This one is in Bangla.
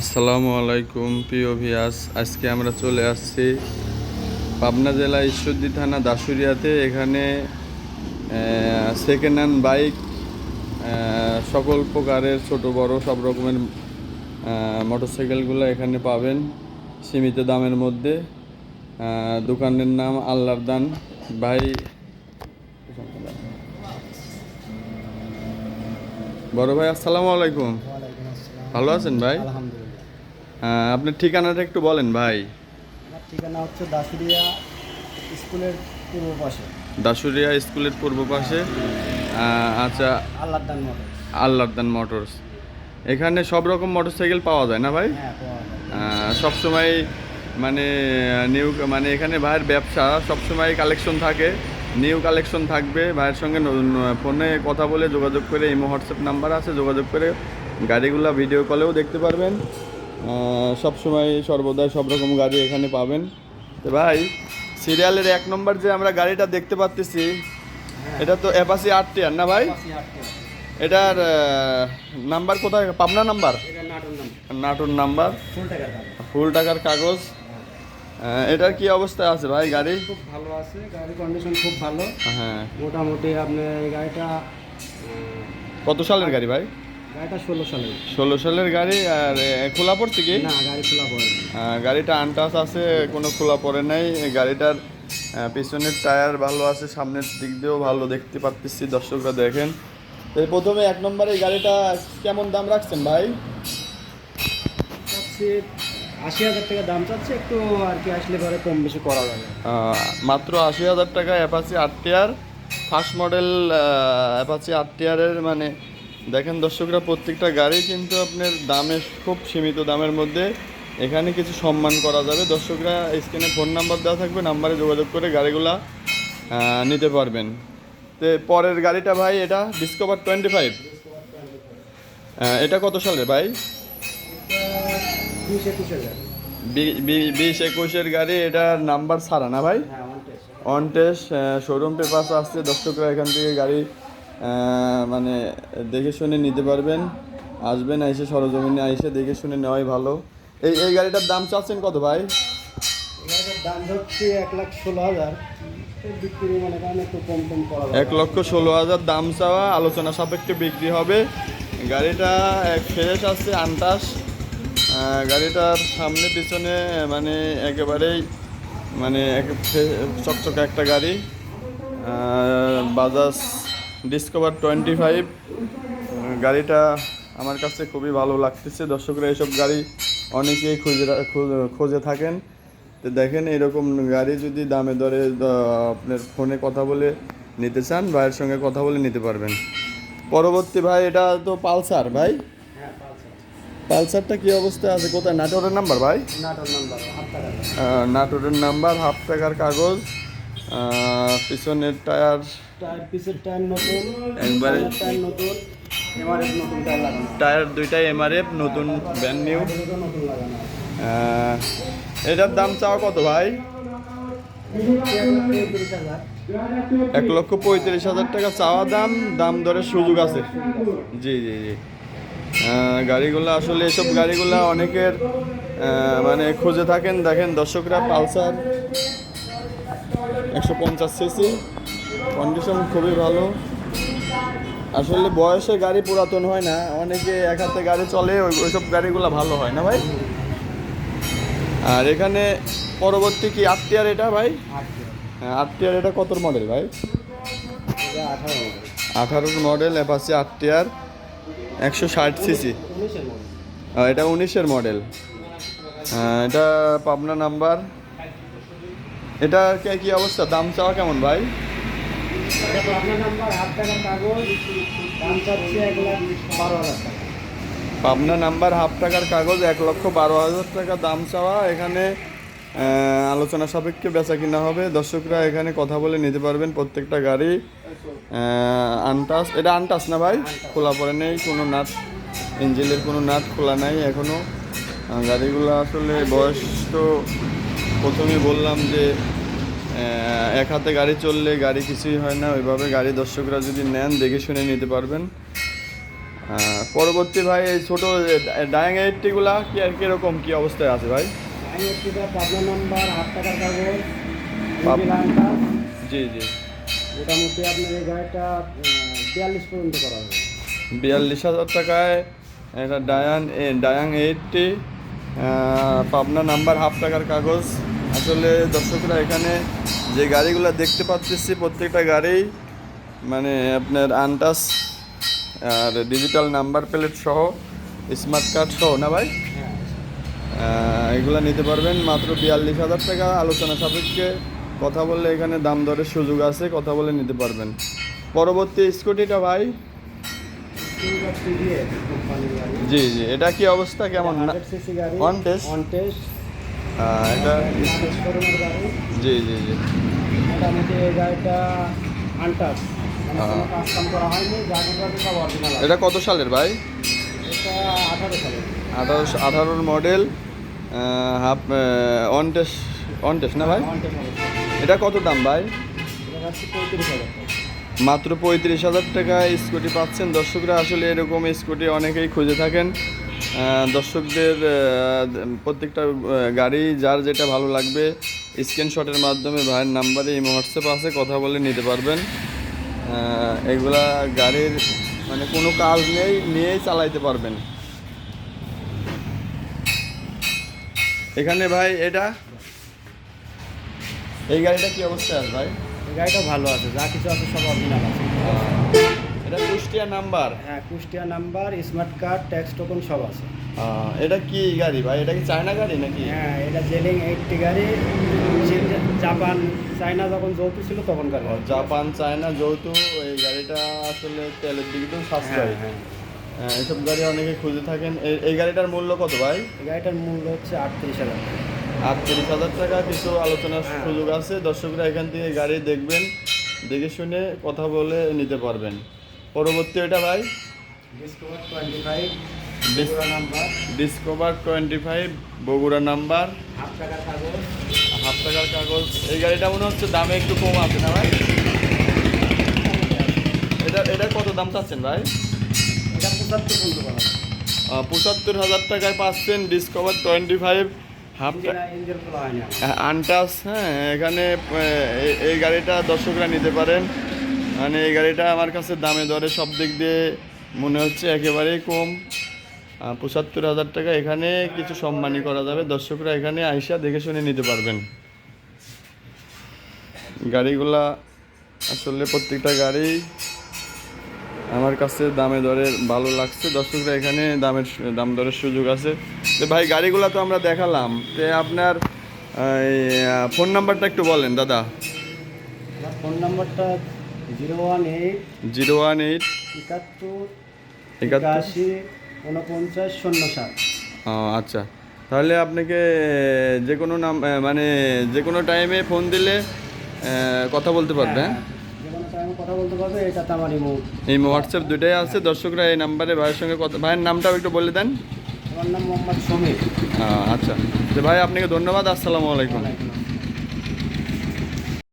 আসসালামু আলাইকুম প্রিয় ভিয়াস আজকে আমরা চলে আসছি পাবনা জেলা ঈশ্বরদী থানা দাসুরিয়াতে এখানে সেকেন্ড হ্যান্ড বাইক সকল প্রকারের ছোট বড় সব রকমের মোটরসাইকেলগুলো এখানে পাবেন সীমিত দামের মধ্যে। দোকানের নাম আল্লাহর দান। ভাই বড় ভাই আসসালামু আলাইকুম। ওয়ালাইকুম ভালো আছেন ভাই? আপনার ঠিকানাটা একটু বলেন ভাই। আমার ঠিকানা হচ্ছে দাসুরিয়া স্কুলের পূর্ব পাশে। দাসুরিয়া স্কুলের পূর্ব পাশে। আচ্ছা। Allahdan motor Allahdan motors. এখানে সব রকম মোটরসাইকেল পাওয়া যায় না ভাই? হ্যাঁ পাওয়া যায়। সব সময় মানে নিউ মানে এখানে ভাইয়ের ব্যবসা সব সময় কালেকশন থাকে। নিউ কালেকশন থাকবে। ভাইয়ের সঙ্গে ফোনে কথা বলে যোগাযোগ করে ইমো হোয়াটসঅ্যাপ নাম্বার আছে যোগাযোগ করে গাড়িগুলো ভিডিও কলেও দেখতে পারবেন। সব সময় সর্বদাই সব রকম গাড়ি এখানে পাবেন। তো ভাই সিরিয়ালের এক নম্বর যে আমরা গাড়িটা দেখতে পাচ্ছি এটা তো অ্যাপাসি আট টিয়ার না ভাই। এটার নাম্বার কোথায়? Pabna number Natore number full টাকার কাগজ। এটার কি অবস্থায় আছে ভাই গাড়ি? খুব ভালো আছে গাড়ির কন্ডিশন খুব ভালো। হ্যাঁ। মোটামুটি আপনার এই গাড়িটা কত সালের গাড়ি ভাই? গাড়িটা ষোলো সালে ষোলো সালের গাড়ি আর খোলা পড়ছে কি? না গাড়ি খোলা আহ, গাড়িটা আনটাস আছে কোনো খোলা পড়ে নাই। গাড়িটার পিছনের টায়ার ভালো আছে সামনের দিক দিয়েও ভালো দেখতে পাচ্ছি দর্শকরা দেখেন। এই প্রথমে এক নম্বরে গাড়িটা কেমন দাম রাখছেন ভাই? আশি হাজার টাকা দাম চাচ্ছে একটু আর কি আসলে পরে কম বেশি করা যাবে। মাত্র আশি হাজার টাকা অ্যাপাচি আট টিয়ার ফার্স্ট মডেল অ্যাপাচি আট টিয়ারের মানে দেখেন দর্শকরা প্রত্যেকটা গাড়ি কিন্তু আপনার দামে খুব সীমিত দামের মধ্যে এখানে কিছু সম্মান করা যাবে। দর্শকরা স্ক্রিনে ফোন নাম্বার দেওয়া থাকবে নাম্বারে যোগাযোগ করে গাড়িগুলা নিতে পারবেন। তো পরের গাড়িটা ভাই এটা ডিসকভার টোয়েন্টি ফাইভ এটা কত সালের ভাই? বিশ একুশের গাড়ি এটার নাম্বার ছাড়া না ভাই? অন টেস্ট শোরুম পেপার আসছে দর্শকরা এখান থেকে গাড়ি মানে দেখে শুনে নিতে পারবেন। আসবেন এসে সরজমিনে এসে দেখে শুনে নেওয়াই ভালো। এই এই গাড়িটার দাম চাচ্ছেন কত ভাই? দাম হচ্ছে এক লাখ ষোলো হাজার। মনে এক লক্ষ ষোলো হাজার দাম চাওয়া আলোচনা সাপেক্ষে বিক্রি হবে। গাড়িটা ফ্রেশ আছে আনটাস। গাড়িটার সামনে পিছনে মানে একেবারেই মানে চকচকে একটা গাড়ি। বাজাজ ডিসকভার টোয়েন্টি ফাইভ গাড়িটা আমার কাছে খুবই ভালো লাগতেছে। দর্শকরা এইসব গাড়ি অনেকেই খুঁজে খোঁজে থাকেন। তো দেখেন এরকম গাড়ি যদি দামে দরে আপনার ফোনে কথা বলে নিতে চান ভাইয়ের সঙ্গে কথা বলে নিতে পারবেন। পরবর্তী ভাই এটা তো পালসার ভাই? হ্যাঁ পালসারটা কি অবস্থা আছে কোথায়? নাটোরের নাম্বার ভাই? নাটোর নাম্বার নাটোরের নাম্বার হাফ টাকার কাগজ। পিছনের টায়ার টায়ার পিসের টায়ার নতুন একবারে- টায়ার নতুন এবারে নতুন টায়ার লাগানো। টায়ার দুইটাই এমআরএফ নতুন ব্যান্ড নিউ নতুন লাগানো। এটার দাম চাওয়া কত ভাই? এক লক্ষ পঁয়ত্রিশ হাজার টাকা চাওয়া দাম দাম দরে সুযোগ আছে। জি জি জি। গাড়িগুলো আসলে এসব গাড়িগুলো অনেকের মানে খুঁজে থাকেন দেখেন দর্শকরা পালসার। একশো পঞ্চাশ সিসি। কন্ডিশন খুবই ভালো। আসলে বয়সে গাড়ি পুরাতন হয় না অনেকে এক হাতে গাড়ি চলে ওই ওইসব গাড়িগুলো ভালো হয় না ভাই? আর এখানে পরবর্তী কি আট টিয়ার এটা ভাই? হ্যাঁ, আট টিয়ার এটা কত মডেল ভাই? আঠারো আঠারোর মডেল অ্যাপাচি আট টিয়ার একশো ষাট সিসি। এটা উনিশের মডেল এটা পাবনা নাম্বার এটা কে- কি অবস্থা? দাম চাওয়া কেমন ভাই? পাবনা নাম্বার হাফ টাকার কাগজ এক লক্ষ বারো হাজার টাকা দাম চাওয়া। এখানে আলোচনা সাপেক্ষে বেচা কিনা হবে। দর্শকরা এখানে কথা বলে নিতে পারবেন প্রত্যেকটা গাড়ি। আনটাস এটা আনটাস না ভাই? খোলা পড়ে নেই কোনো নাট ইঞ্জিনের কোনো নাট খোলা নাই এখনও গাড়িগুলো আসলে বয়স তো প্রথমে বললাম যে এক হাতে গাড়ি চললে গাড়ি কিছুই হয় না ওইভাবে গাড়ি দর্শকরা যদি নেন দেখে শুনে নিতে পারবেন। পরবর্তী ভাই এই ছোটো ডায়াং এইটটিগুলা কি আর কীরকম কী অবস্থায় আছে ভাই? জি জি। মোটামুটি আপনার এই গাড়িটা বিয়াল্লিশ পর্যন্ত করা হবে। বিয়াল্লিশ হাজার টাকায় এটা ডায়ান Dayang eighty Pabna number half টাকার কাগজ। আসলে দর্শকরা এখানে যে গাড়িগুলো দেখতে পাচ্ছি প্রত্যেকটা গাড়ি মানে আপনার আনটাস আর ডিজিটাল নাম্বার প্লেট সহ স্মার্ট কার্ড সহ না ভাই? এগুলো নিতে পারবেন মাত্র বিয়াল্লিশ হাজার টাকা। আলোচনা সাপেক্ষে কথা বললে এখানে দাম দরের সুযোগ আছে কথা বলে নিতে পারবেন। পরবর্তী স্কুটিটা ভাই? জি জি। এটা কি অবস্থা? কেমন? না হান্ড্রেড সিসি গাড়ি। On test? অন টেস্ট এটা জি জি জি। মোটামুটি এই গাড়িটা আনটাস মানে হ্যাঁ। এটা কত সালের ভাই? এটা আঠারো আঠারোর মডেল হাফ না ভাই? এটা কত দাম ভাই? এটা হচ্ছে পঁয়ত্রিশ হাজার টাকা। মাত্র পঁয়ত্রিশ হাজার টাকায় স্কুটি পাচ্ছেন। দর্শকরা আসলে এরকম স্কুটি অনেকেই খুঁজে থাকেন। দর্শকদের প্রত্যেকটা গাড়ি যার যেটা ভালো লাগবে স্ক্রিনশটের মাধ্যমে ভাইয়ের নাম্বারে এই হোয়াটসঅ্যাপ আছে কথা বলে নিতে পারবেন। এগুলা গাড়ির মানে কোনো কাজ নেই নিয়েই চালাইতে পারবেন। এখানে ভাই এটা? এই গাড়িটা কি অবস্থায় আছে ভাই? এই গাড়িটা ভালো আছে যা কিছু আছে সব অরিজিনাল আছে। এটা কুষ্টিয়া নাম্বার? হ্যাঁ Kushtia number smart card tax token সব আছে। এটা কি গাড়ি ভাই? এটা কি চায়না গাড়ি নাকি? হ্যাঁ এটা জেলিং এইটটি গাড়ি। জাপান চায়না যখন যৌথ ছিল তখনকার গাড়ি। জাপান চায়না যৌথ এই গাড়িটা আসলে তেলের দিকে তো সাশ্রয়। হ্যাঁ, হ্যাঁ। এসব গাড়ি অনেকে খুঁজে থাকেন। এই- গাড়িটার মূল্য কত ভাই? এই গাড়িটার মূল্য হচ্ছে আটত্রিশ হাজার। আটত্রিশ হাজার টাকা কিছু আলোচনার হ্যাঁ। সুযোগ আছে। দর্শকরা এখান থেকে গাড়ি দেখবেন দেখে শুনে কথা বলে নিতে পারবেন। পরবর্তী এটা ভাই? Discover twenty five Discover twenty five Bogura number half টাকার কাগজ. হাফ টাকার কাগজ। এই গাড়িটা মনে হচ্ছে দামে একটু কম আছে না ভাই? এটা এটার কত দাম চাচ্ছেন ভাই? এটা পঁচাত্তর পর্যন্ত করা পঁচাত্তর হাজার টাকায় পাচ্ছেন ডিসকভার টোয়েন্টি ফাইভ হাফ। আনটাস হ্যাঁ এখানে এই গাড়িটা দর্শকরা নিতে পারেন। মানে এই গাড়িটা আমার কাছে দামে দরে সব দিক দিয়ে মনে হচ্ছে একেবারেই কম। পঁচাত্তর হাজার টাকা। এখানে কিছু সম্মানী করা যাবে। দর্শকরা এখানে আইসা দেখে শুনে নিতে পারবেন। গাড়িগুলা আসলে প্রত্যেকটা গাড়ি আমার কাছে দামে দরে ভালো লাগছে। দর্শকরা এখানে দামের দাম দরের সুযোগ আছে। তো ভাই, গাড়িগুলো তো আমরা দেখালাম। তে আপনার ফোন নাম্বারটা একটু বলেন, দাদা। ফোন নাম্বারটা zero one eight zero one eight একাত্তর একাত্তর একাশি উনপঞ্চাশ শূন্য সাত। আচ্ছা। তাহলে আপনাকে যে কোনো নাম মানে যে কোনো টাইমে ফোন দিলে কথা বলতে পারবে হ্যাঁ। যে কোনো টাইমে কথা বলতে পারবে রিমোট এই হোয়াটসঅ্যাপ দুটাই আছে দর্শকরা এই নাম্বারে ভাইয়ের সঙ্গে কথা ভাইয়ের নামটাও একটু বলে দেন। আমার নাম মোহাম্মদ সমীর। আচ্ছা। তো ভাই আপনাকে ধন্যবাদ আসসালামু আলাইকুম।